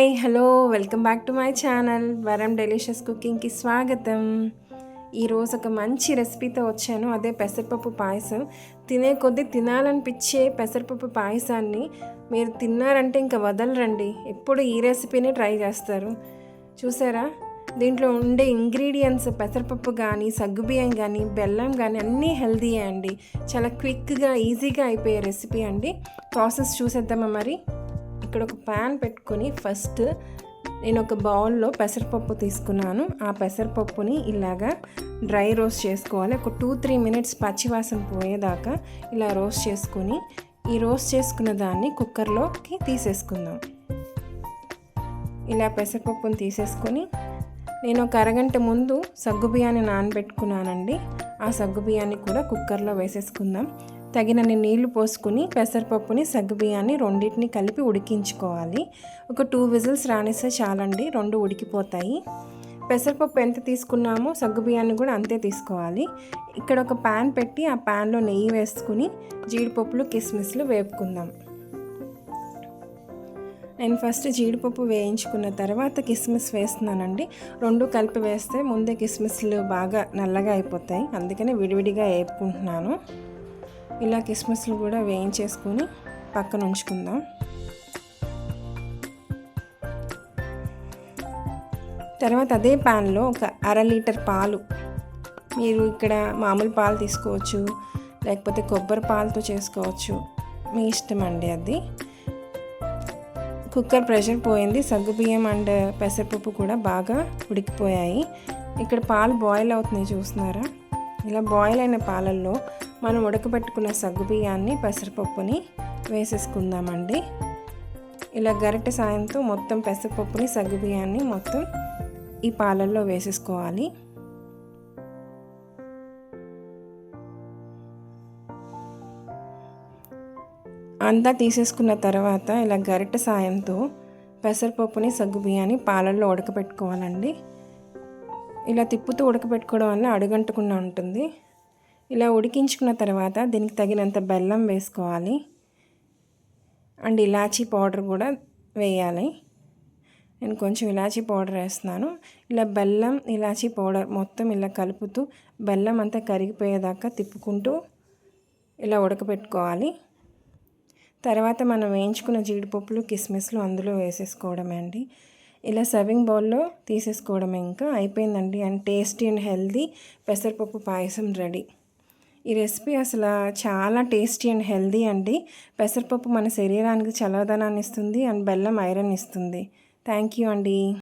Hi hello welcome back to my channel. వరం delicious కుకింగ్కి స్వాగతం. ఈరోజు ఒక మంచి రెసిపీతో వచ్చాను. అదే పెసరపప్పు పాయసం. తినే కొద్దీ తినాలనిపించే పెసరపప్పు పాయసాన్ని మీరు తిన్నారంటే ఇంకా వదలరండి. ఎప్పుడు ఈ రెసిపీనే ట్రై చేస్తారు. చూసారా? దీంట్లో ఉండే ఇంగ్రీడియంట్స్ పెసరపప్పు కానీ సగ్గుబియ్యం కానీ బెల్లం కానీ అన్నీ హెల్దీయే అండి. చాలా క్విక్గా ఈజీగా అయిపోయే రెసిపీ అండి. ప్రాసెస్ చూసేద్దామా మరి? ఇక్కడ ఒక ప్యాన్ పెట్టుకొని ఫస్ట్ నేను ఒక బౌల్లో పెసరపప్పు తీసుకున్నాను. ఆ పెసరపప్పుని ఇలాగా డ్రై రోస్ట్ చేసుకోవాలి. ఒక టూ త్రీ మినిట్స్ పచ్చివాసన పోయేదాకా ఇలా రోస్ట్ చేసుకొని ఈ రోస్ట్ చేసుకున్న దాన్ని కుక్కర్లోకి తీసేసుకుందాం. ఇలా పెసరపప్పుని తీసేసుకొని నేను ఒక అరగంట ముందు సగ్గు బియ్యాన్ని నానబెట్టుకున్నానండి. ఆ సగ్గు బియ్యాన్ని కూడా కుక్కర్లో వేసేసుకుందాం. తగినన్ని నీళ్ళు పోసుకుని పెసరపప్పుని సగ్గుబియ్యాన్ని రెండింటిని కలిపి ఉడికించుకోవాలి. ఒక టూ విజిల్స్ రానిస్తే చాలండి రెండు ఉడికిపోతాయి. పెసరపప్పు ఎంత తీసుకున్నామో సగ్గుబియ్యాన్ని కూడా అంతే తీసుకోవాలి. ఇక్కడ ఒక ప్యాన్ పెట్టి ఆ ప్యాన్లో నెయ్యి వేసుకుని జీడిపప్పులు కిస్మిస్లు వేపుకుందాం. నేను ఫస్ట్ జీడిపప్పు వేయించుకున్న తర్వాత కిస్మిస్ వేస్తున్నానండి. రెండు కలిపి వేస్తే ముందే కిస్మిస్లు బాగా నల్లగా అయిపోతాయి. అందుకని విడివిడిగా వేపుకుంటున్నాను. ఇలా కిస్మిస్లు కూడా వేయించేసుకొని పక్కన ఉంచుకుందాం. తర్వాత అదే ప్యాన్లో ఒక అర లీటర్ పాలు మీరు ఇక్కడ మామూలు పాలు తీసుకోవచ్చు లేకపోతే కొబ్బరి పాలతో చేసుకోవచ్చు మీ ఇష్టం అండి అది. కుక్కర్ ప్రెషర్ పోయింది సగ్గుబియ్యం అండ్ పెసరపప్పు కూడా బాగా ఉడికిపోయాయి. ఇక్కడ పాలు బాయిల్ అవుతున్నాయి చూస్తున్నారా? ఇలా బాయిల్ అయిన పాలల్లో మనం ఉడకబెట్టుకున్న సగ్గుబియ్యాన్ని పెసరపప్పుని వేసేసుకుందామండి. ఇలా గరిటె సాయంతో మొత్తం పెసరపప్పుని సగ్గుబియ్యాన్ని మొత్తం ఈ పాలల్లో వేసేసుకోవాలి. అంతా తీసేసుకున్న తర్వాత ఇలా గరిటె సాయంతో పెసరపప్పుని సగ్గుబియ్యాన్ని పాలల్లో ఉడకబెట్టుకోవాలండి. ఇలా తిప్పుతూ ఉడకబెట్టుకోవడం వల్ల అడుగంటకుండా ఉంటుంది. ఇలా ఉడికించుకున్న తర్వాత దీనికి తగినంత బెల్లం వేసుకోవాలి. అండ్ ఇలాచీ పౌడర్ కూడా వేయాలి. నేను కొంచెం ఇలాచీ పౌడర్ వేస్తున్నాను. ఇలా బెల్లం ఇలాచీ పౌడర్ మొత్తం ఇలా కలుపుతూ బెల్లం అంతా కరిగిపోయేదాకా తిప్పుకుంటూ ఇలా ఉడకబెట్టుకోవాలి తర్వాత మనం వేయించుకున్న జీడిపప్పులు కిస్మిస్లు అందులో వేసేసుకోవడమే అండి. ఇలా సర్వింగ్ బౌల్లో తీసేసుకోవడం ఇంకా. అయిపోయిందండి. అండ్ టేస్టీ అండ్ హెల్దీ పెసరపప్పు పాయసం రెడీ. ఈ రెసిపీ అసలు చాలా టేస్టీ అండ్ హెల్దీ అండి. పెసరపప్పు మన శరీరానికి చల్లదనాన్ని ఇస్తుంది అండ్ బెల్లం ఐరన్ ఇస్తుంది. థ్యాంక్ యూ అండి.